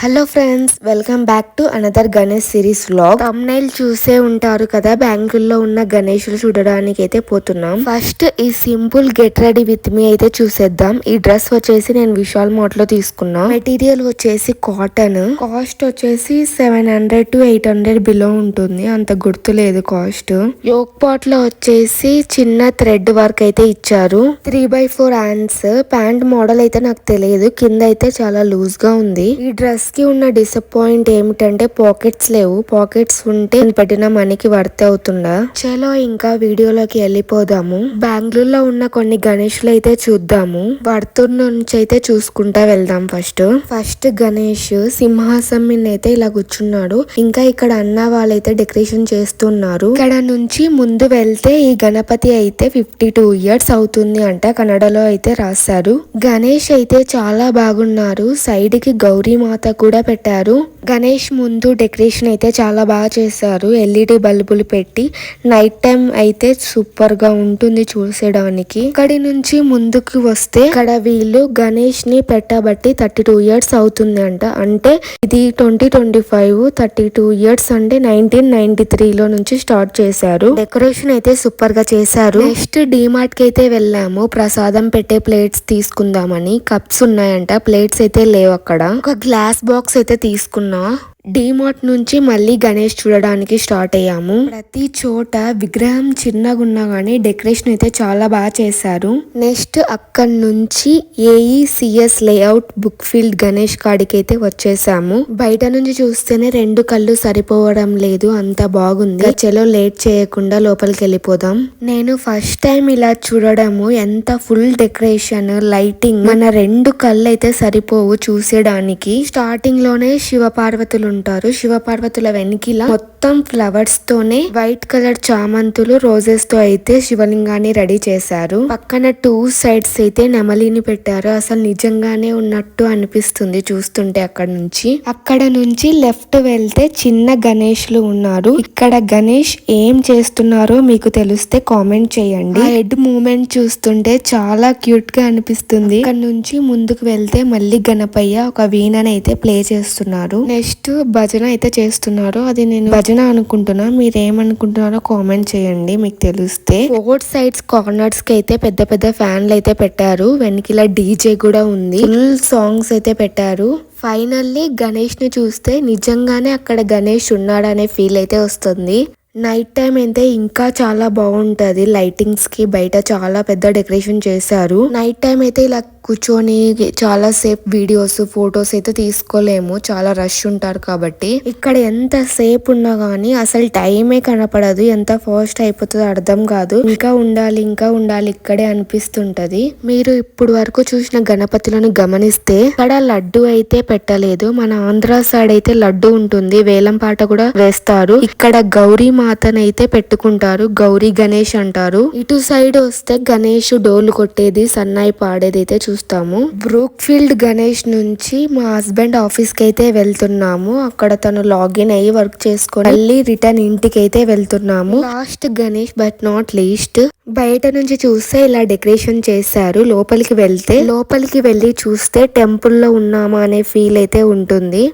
Hello friends welcome back to another Ganesh series vlog thumbnail చూసే ఉంటారు కదా బ్యాంకుల్లో ఉన్న గణేషులు చూడడానికి అయితే పోతున్నాం. ఫస్ట్ ఈ simple get ready with me అయితే చూసేద్దాం. ఈ డ్రెస్ వచ్చేసి నేను విశాల్ మోట్లో తీసుకున్నా. మెటీరియల్ వచ్చేసి కాటన్ కాస్ట్ వచ్చేసి seven hundred to eight hundred below ఉంటుంది. అంత గుర్తులేదు కాస్ట్ యోక్ పాట్లో వచ్చేసి చిన్న థ్రెడ్ వర్క్ అయితే ఇచ్చారు. Three by four hands pant model అయితే నాకు తెలియదు. కింద అయితే చాలా లూజ్గా ఉంది. ఈ డ్రెస్ కి ఉన్న డిసప్పాయింట్ ఏమిటంటే పాకెట్స్ లేవు. పాకెట్స్ ఉంటే పెట్టిన మనీకి వర్త్ అవుతుందా? చలో ఇంకా వీడియోలోకి వెళ్ళిపోదాము. బెంగళూరులో ఉన్న కొన్ని గణేష్లు అయితే చూద్దాము. వర్తూర్ నుంచి అయితే చూసుకుంటా వెళ్దాం ఫస్ట్. ఫస్ట్ గణేష్ సింహాసం మీద అయితే ఇలా కూర్చున్నాడు. ఇంకా ఇక్కడ అన్న వాళ్ళైతే డెకరేషన్ చేస్తున్నారు. ఇక్కడ నుంచి ముందు వెళ్తే ఈ గణపతి అయితే ఫిఫ్టీ టూ ఇయర్స్ అవుతుంది అంట కన్నడలో అయితే రాశారు. గణేష్ అయితే చాలా బాగున్నారు. సైడ్కి గౌరీ మాత కూడా పెట్టారు. గణేష్ ముందు డెకరేషన్ అయితే చాలా బాగా చేశారు. ఎల్ఈడి బల్బులు పెట్టి నైట్ టైం అయితే సూపర్గా ఉంటుంది చూసేయడానికి. ఇక్కడి నుంచి ముందుకు వస్తే ఇక్కడ వీళ్ళు గణేష్ని పెట్టబట్టి థర్టీ టూ ఇయర్స్ అవుతుంది అంట అంటే ఇది twenty twenty five thirty two years అంటే నైన్టీన్ నైన్టీ త్రీ లో నుంచి స్టార్ట్ చేశారు. డెకరేషన్ అయితే సూపర్గా చేశారు. నెక్స్ట్ డిమార్ట్కి అయితే వెళ్ళాము. ప్రసాదం పెట్టే ప్లేట్స్ తీసుకుందామని. కప్స్ ఉన్నాయంట. ప్లేట్స్ అయితే లేవు అక్కడ. ఒక గ్లాస్ బాక్స్ అయితే తీసుకున్నా. డీమార్ట్ నుంచి మళ్ళీ గణేష్ చూడడానికి స్టార్ట్ అయ్యాము. ప్రతి చోట విగ్రహం చిన్నగా ఉన్నా గానీ డెకరేషన్ అయితే చాలా బాగా చేశారు. నెక్స్ట్ అక్కడ నుంచి AECS layout Brookefield Ganesh కాడికి అయితే వచ్చేసాము. బయట నుంచి చూస్తేనే రెండు కళ్ళు సరిపోవడం లేదు అంత బాగుంది. చలో లేట్ చేయకుండా లోపలికి వెళ్ళిపోదాం. నేను ఫస్ట్ టైం ఇలా చూడడము ఎంత ఫుల్ డెకరేషన్ లైటింగ్ మన రెండు కళ్ళు అయితే సరిపోవు చూసేయడానికి స్టార్టింగ్లోనే శివ పార్వతులు ఉంటారు. శివ పార్వతుల వెనకిల మొత్తం ఫ్లవర్స్ తోనే వైట్ కలర్ చామంతులు రోజెస్తో అయితే శివలింగాన్ని రెడీ చేశారు. పక్కన టూ సైడ్స్ అయితే నెమలిని పెట్టారు. అసలు నిజంగానే ఉన్నట్టు అనిపిస్తుంది చూస్తుంటే అక్కడ నుంచి. అక్కడ నుంచి లెఫ్ట్ వెళ్తే చిన్న గణేష్లు ఉన్నారు. ఇక్కడ గణేష్ ఏం చేస్తున్నారో మీకు తెలిస్తే కామెంట్ చేయండి. హెడ్ మూమెంట్ చూస్తుంటే చాలా క్యూట్గా అనిపిస్తుంది. ఇక్కడ నుంచి ముందుకు వెళ్తే మళ్ళీ గణపయ్య ఒక వీణని అయితే ప్లే చేస్తున్నారు. నెక్స్ట్ భజన అయితే చేస్తున్నారు అది నేను భజన అనుకుంటున్నా. మీరు ఏమనుకుంటున్నారో కామెంట్ చేయండి మీకు తెలిస్తే. ఫోర్ సైడ్స్ కార్నర్స్కి అయితే పెద్ద పెద్ద ఫ్యాన్లు అయితే పెట్టారు. వెనకిలా డీజే కూడా ఉంది. ఫుల్ సాంగ్స్ అయితే పెట్టారు. ఫైనల్లీ గణేష్ని చూస్తే నిజంగానే అక్కడ గణేష్ ఉన్నాడనే ఫీల్ అయితే వస్తుంది. నైట్ టైం అయితే ఇంకా చాలా బాగుంటది. లైటింగ్స్కి బయట చాలా పెద్ద డెకరేషన్ చేశారు. నైట్ టైం అయితే ఇలా కూర్చొని చాలా సేపు వీడియోస్ ఫొటోస్ అయితే తీసుకోలేము. చాలా రష్ ఉంటారు కాబట్టి. ఇక్కడ ఎంత సేపు ఉన్నా గానీ అసలు టైమే కనపడదు. ఎంత ఫాస్ట్ అయిపోతుందో అర్థం కాదు. ఇంకా ఉండాలి ఇంకా ఉండాలి ఇక్కడే అనిపిస్తుంటది. మీరు ఇప్పుడు వరకు చూసిన గణపతులను గమనిస్తే ఇక్కడ లడ్డు అయితే పెట్టలేదు. మన ఆంధ్ర సైడ్ అయితే లడ్డు ఉంటుంది. వేలం పాట కూడా వేస్తారు. ఇక్కడ గౌరీ మాతనైతే పెట్టుకుంటారు. గౌరీ గణేష్ అంటారు. ఇటు సైడ్ వస్తే గణేష్ డోలు కొట్టేది సన్నాయి పాడేది అయితే చూస్తాము. బ్రూక్ ఫీల్డ్ గణేష్ నుంచి మా హస్బెండ్ ఆఫీస్కి అయితే వెళ్తున్నాము. అక్కడ తను లాగిన్ అయ్యి వర్క్ చేసుకొని మళ్ళీ రిటర్న్ ఇంటికి అయితే వెళ్తున్నాము. Last Ganesh but not least. బయట నుంచి చూస్తే ఇలా డెకరేషన్ చేశారు. లోపలికి వెళ్తే లోపలికి వెళ్ళి చూస్తే టెంపుల్లో ఉన్నామా అనే ఫీల్ అయితే ఉంటుంది.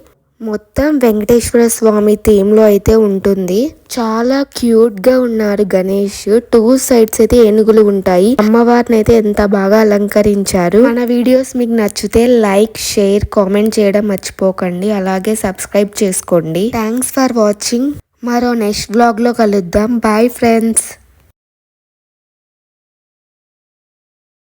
మొత్తం వెంకటేశ్వర స్వామి థీమ్లో అయితే ఉంటుంది. చాలా క్యూట్గా ఉన్నారు గణేష్. టూ సైడ్స్ అయితే ఏనుగులు ఉంటాయి. అమ్మవారిని అయితే ఎంత బాగా అలంకరించారు. మన వీడియోస్ మీకు నచ్చితే లైక్ షేర్ కామెంట్ చేయడం మర్చిపోకండి. అలాగే సబ్స్క్రైబ్ చేసుకోండి. Thanks for watching. మరో నెక్స్ట్ బ్లాగ్లో కలుద్దాం. Bye friends.